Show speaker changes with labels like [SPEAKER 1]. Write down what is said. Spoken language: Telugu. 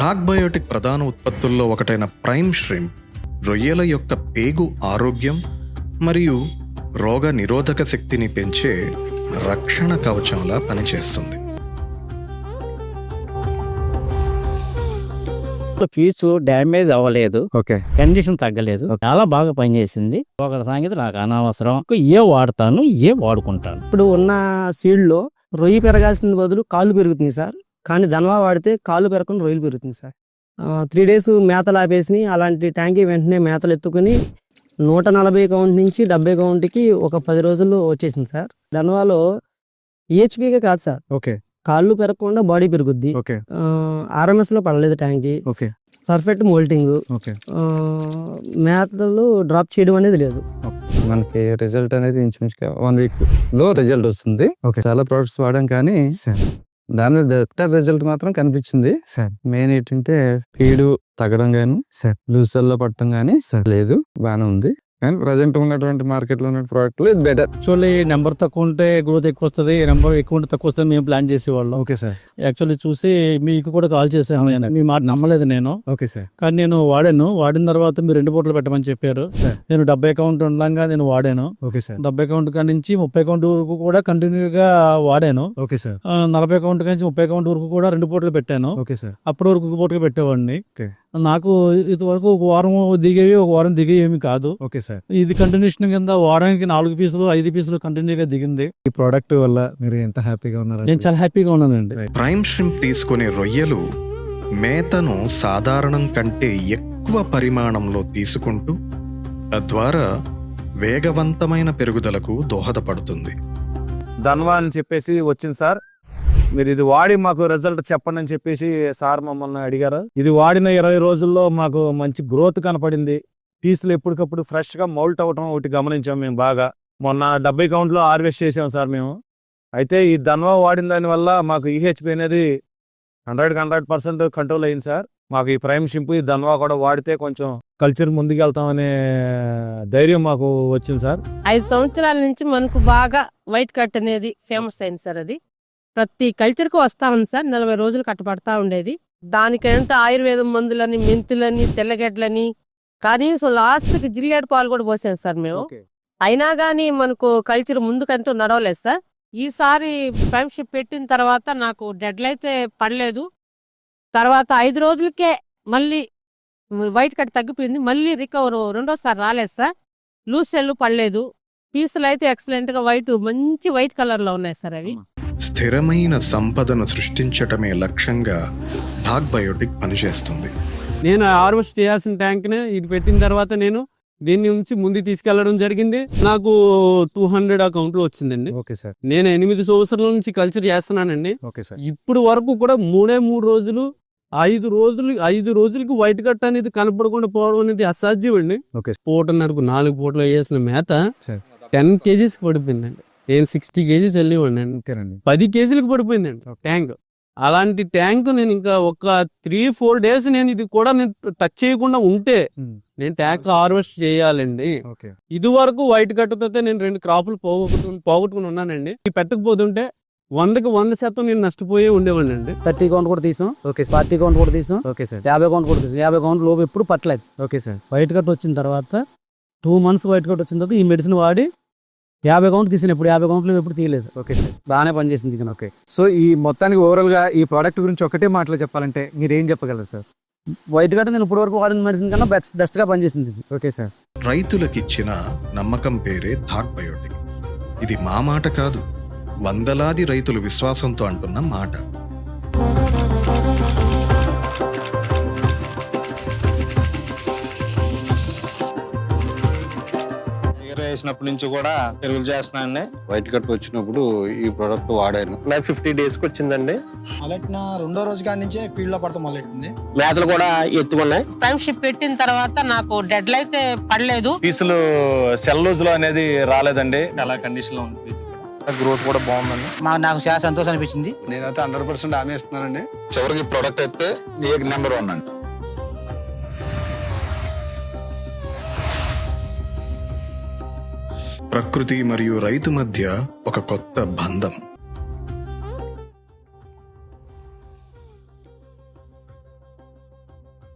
[SPEAKER 1] డాగ్ బయోటిక్ ప్రధాన ఉత్పత్తుల్లో ఒకటైన ప్రైమ్ ష్రింప్ రొయ్యల యొక్క పేగు ఆరోగ్యం మరియు రోగ నిరోధక శక్తిని పెంచే రక్షణ కవచంలా పనిచేస్తుంది.
[SPEAKER 2] పీచు డ్యామేజ్ అవ్వలేదు.
[SPEAKER 3] ఓకే.
[SPEAKER 2] కండిషన్ తగ్గలేదు. చాలా బాగా పనిచేసింది. ఒక సంగతి నాకు అనవసరం. ఏ వాడతాను ఏ వాడుకుంటాను.
[SPEAKER 4] ఇప్పుడు ఉన్న సీడ్లో రొయ్యి పెరగాల్సిన బదులు కాళ్ళు పెరుగుతుంది సార్. కానీ ధనవా వాడితే కాళ్ళు పెరగకుండా రొయ్యలు పెరుగుతుంది సార్. త్రీ డేస్ మేతలు ఆపేసి అలాంటి ట్యాంకి వెంటనే మేతలు ఎత్తుకుని నూట నలభై కౌంట్ నుంచి డెబ్బై కౌంట్కి ఒక పది రోజుల్లో వచ్చేసింది సార్. ధనవాలో ఈహెచ్పీగా కాదు సార్.
[SPEAKER 3] ఓకే.
[SPEAKER 4] కాళ్ళు పెరగకుండా బాడీ పెరుగుద్ది.
[SPEAKER 3] ఓకే.
[SPEAKER 4] ఆర్ఎంఎస్లో పడలేదు ట్యాంకి.
[SPEAKER 3] ఓకే.
[SPEAKER 4] Perfect moulting.
[SPEAKER 3] ఓకే.
[SPEAKER 4] మేతలు డ్రాప్ చేయడం అనేది లేదు.
[SPEAKER 5] మనకి రిజల్ట్ అనేది ఇంచుమించుగా వన్ వీక్లో రిజల్ట్ వస్తుంది. చాలా ప్రొడక్ట్స్ వాడాం కానీ
[SPEAKER 3] సార్.
[SPEAKER 5] దాని బెటర్ రిజల్ట్ మాత్రం కనిపించింది.
[SPEAKER 3] సార్.
[SPEAKER 5] మెయిన్ ఏంటంటే ఫీడు తగ్గడం గానీ
[SPEAKER 3] సార్.
[SPEAKER 5] లూసల్లో పట్టడం గానీ లేదు. బాగానే ఉంది. కానీ ప్రజెంట్ ఉన్నటువంటి మార్కెట్లో ఉన్న ప్రోడక్ట్ ఇది బెటర్
[SPEAKER 2] యాక్చువల్లీ నెంబర్ తక్కువ ఉంటే గ్రోత్ ఎక్కువ వస్తుంది. నెంబర్ ఎక్కువ ఉంటే తక్కువ వస్తుంది. మేము ప్లాన్ చేసేవాళ్ళం.
[SPEAKER 3] ఓకే సార్
[SPEAKER 2] యాక్చువల్లీ చూసి మీకు కూడా కాల్ చేసాను నేను. మీ మాట నమ్మలేదు నేను.
[SPEAKER 3] ఓకే సార్
[SPEAKER 2] కానీ నేను వాడాను. వాడిన తర్వాత మీరు రెండు పూటలు పెట్టమని చెప్పారు. నేను డెబ్బై అకౌంట్ ఉండగా నేను వాడాను.
[SPEAKER 3] ఓకే సార్
[SPEAKER 2] డెబ్బై అకౌంట్ కాడి నుంచి ముప్పై అకౌంట్ వరకు కూడా కంటిన్యూగా వాడాను.
[SPEAKER 3] ఓకే సార్
[SPEAKER 2] నలభై అకౌంట్ నుంచి ముప్పై అకౌంట్ వరకు కూడా రెండు పూటలు పెట్టాను.
[SPEAKER 3] ఓకే సార్
[SPEAKER 2] అప్పటి వరకు ఒక పూటగా పెట్టేవాడిని. నాకు ఇంతవరకు ఒక వారం దిగేవి ఒక వారం దిగేవి కాదు.
[SPEAKER 3] Okay sir.
[SPEAKER 2] ఇది కంటిన్యూషన్ కింద వారానికి నాలుగు పీసులు ఐదు పీసులు కంటిన్యూగా దిగింది.
[SPEAKER 3] ఈ ప్రోడక్ట్ వల్ల మీరు ఎంత హ్యాపీగా ఉన్నారు
[SPEAKER 2] నేను చాలా హ్యాపీగా ఉన్నానండి.
[SPEAKER 1] ప్రైమ్ ష్రింప్ తీసుకునే రొయ్యలు మేతను సాధారణం కంటే ఎక్కువ పరిమాణంలో తీసుకుంటూ తద్వారా వేగవంతమైన పెరుగుదలకు దోహదపడుతుంది.
[SPEAKER 6] ధన్వా అని చెప్పేసి వచ్చింది సార్. మీరు ఇది వాడి మాకు రిజల్ట్ చెప్పండి అని చెప్పేసి సార్ మమ్మల్ని అడిగారు. ఇది వాడిన ఇరవై రోజుల్లో మాకు మంచి గ్రోత్ కనపడింది. పీసులు ఎప్పటికప్పుడు ఫ్రెష్గా మౌల్ట్ అవటం ఒకటి గమనించాం మేము బాగా. మొన్న డెబ్బై కౌంట్లో హార్వెస్ట్ చేసాం సార్ మేము. అయితే ఈ ధన్వా వాడిన దాని వల్ల మాకు ఈహెచ్పి అనేది హండ్రెడ్ హండ్రెడ్ పర్సెంట్ కంట్రోల్ అయింది సార్. మాకు ఈ ప్రైమ్ షింపు ఈ ధన్వా కూడా వాడితే కొంచెం కల్చర్ ముందుకెళ్తామనే ధైర్యం మాకు వచ్చింది సార్.
[SPEAKER 7] ఐదు సంవత్సరాల నుంచి మనకు బాగా వైట్ కట్ అనేది ఫేమస్ అయింది సార్ అది. ప్రతి కల్చర్కు వస్తా ఉంది సార్. నలభై రోజులు కట్టబడతా ఉండేది. దానికంటే ఆయుర్వేదం మందులని మెంతులని తెల్లగడ్డలని కనీసం లాస్ట్కి జిల్లేడు పాలు కూడా పోసాను సార్ మేము. అయినా గానీ మనకు కల్చర్ ముందుకంటూ నడవలేదు సార్. ఈసారి ఫ్రెండ్షిప్ పెట్టిన తర్వాత నాకు డెడ్లు అయితే పడలేదు. తర్వాత ఐదు రోజులకే మళ్ళీ వైట్ కట్ తగ్గిపోయింది. మళ్ళీ రికవర్ రెండోసారి రాలేదు సార్. లూస్ సెల్లు పడలేదు. పీసులు అయితే ఎక్సలెంట్గా వైట్ మంచి వైట్ కలర్లో ఉన్నాయి సార్ అవి.
[SPEAKER 1] స్థిరమైన సంపదను సృష్టించటమే లక్ష్యంగా డాగ్ బయోటిక్ పనిచేస్తుంది.
[SPEAKER 8] నేను హార్వెస్ట్ చేయాల్సిన ట్యాంక్ని ఇది పెట్టిన తర్వాత నేను దీని నుంచి ముందు తీసుకెళ్ళడం జరిగింది. నాకు టూ హండ్రెడ్ అకౌంట్లో వచ్చిందండి.
[SPEAKER 3] Okay sir.
[SPEAKER 8] నేను ఎనిమిది సంవత్సరాల నుంచి కల్చర్ చేస్తున్నానండి.
[SPEAKER 3] Okay sir.
[SPEAKER 8] ఇప్పుడు వరకు కూడా మూడే మూడు రోజులు ఐదు రోజులు ఐదు రోజులకి వైట్ కట్ అనేది కనపడకుండా పోవడం అనేది అసాధ్యం అండి
[SPEAKER 3] ఓకే.
[SPEAKER 8] పూటన్నరకు నాలుగు పూటలు వేసిన మేత టెన్ కేజీస్ పడిపోయిందండి. నేను సిక్స్టీ కేజీస్ వెళ్ళివ్వండి
[SPEAKER 3] ఓకేనండి
[SPEAKER 8] పది కేజీలకు పడిపోయిందండి ట్యాంక్. అలాంటి ట్యాంక్ నేను ఇంకా ఒక త్రీ ఫోర్ డేస్ నేను ఇది కూడా నేను టచ్ చేయకుండా ఉంటే. నేను ట్యాంక్ హార్వెస్ట్ చేయాలండి. ఇది వరకు వైట్ కట్టుతో నేను రెండు క్రాపులు పోగొట్టు పోగొట్టుకుని ఉన్నానండి. ఇది పెట్టకపోతుంటే వందకి వంద శాతం నేను నష్టపోయే ఉండేవాడిని అండి
[SPEAKER 2] థర్టీ కౌంట్ కూడా తీసాం.
[SPEAKER 3] Okay sir.
[SPEAKER 2] ఫార్టీ కౌంట్ కూడా తీసాం.
[SPEAKER 3] Okay sir.
[SPEAKER 2] యాభై కౌంట్ కూడా తీసాం. యాభై కౌంట్ లోపు ఎప్పుడు పట్టలేదు.
[SPEAKER 3] Okay sir.
[SPEAKER 2] వైట్ కట్ వచ్చిన తర్వాత టూ మంత్స్ వైట్ కట్ వచ్చిన తర్వాత ఈ మెడిసిన్ వాడి యాభై కౌంట్ తీసిన ఇప్పుడు యాభై కౌంట్లు ఎప్పుడు తీయలేదు.
[SPEAKER 3] Okay sir.
[SPEAKER 2] బాగానే పనిచేసింది ఇక నాకు.
[SPEAKER 3] ఓకే. సో ఈ మొత్తానికి ఓవరాల్గా ఈ ప్రోడక్ట్ గురించి ఒకటే మాటలో చెప్పాలంటే మీరు ఏం చెప్పగలరు సార్?
[SPEAKER 2] వైట్ కట్ నేను ఇప్పటి వరకు వాడిన మెడిసిన్ కన్నా బెస్ట్ బెస్ట్గా పనిచేసింది.
[SPEAKER 3] Okay sir.
[SPEAKER 1] రైతులకిచ్చిన నమ్మకం పేరే ధాక్ బయోటిక్. ఇది మా మాట కాదు వందలాది రైతులు విశ్వాసంతో అంటున్న మాట.
[SPEAKER 9] ఎగర వేసినప్పటి నుంచి కూడా పెరుగులు చేస్తున్నానండి వైట్ కట్ వచ్చినప్పుడు ఈ ప్రోడక్ట్ వాడాను.
[SPEAKER 10] నాకు ఫిఫ్టీ డేస్కి వచ్చిందండి.
[SPEAKER 11] మొదలెట్టిన రెండో రోజు కాడి నుంచే ఫీల్డ్లో పడతాం మొదలెట్టింది
[SPEAKER 10] మేతలు కూడా ఎత్తుకున్నాయి.
[SPEAKER 7] ఫ్రెండ్షిప్ పెట్టిన తర్వాత నాకు డెడ్లు అయితే పడలేదు.
[SPEAKER 6] పీసులు సెల్లోజ్లో అనేది రాలేదండి. అలా కండిషన్లో ఉంది పీసు గ్రోత్ కూడా బాగుందండి.
[SPEAKER 11] మాకు నాకు చాలా సంతోషం అనిపించింది.
[SPEAKER 9] నేనైతే హండ్రెడ్ పర్సెంట్ హామీ ఇస్తున్నానండి. చివరికి ప్రోడక్ట్ అయితే నెంబర్ వన్ అండి.
[SPEAKER 1] ప్రకృతి మరియు రైతు మధ్య ఒక కొత్త బంధం.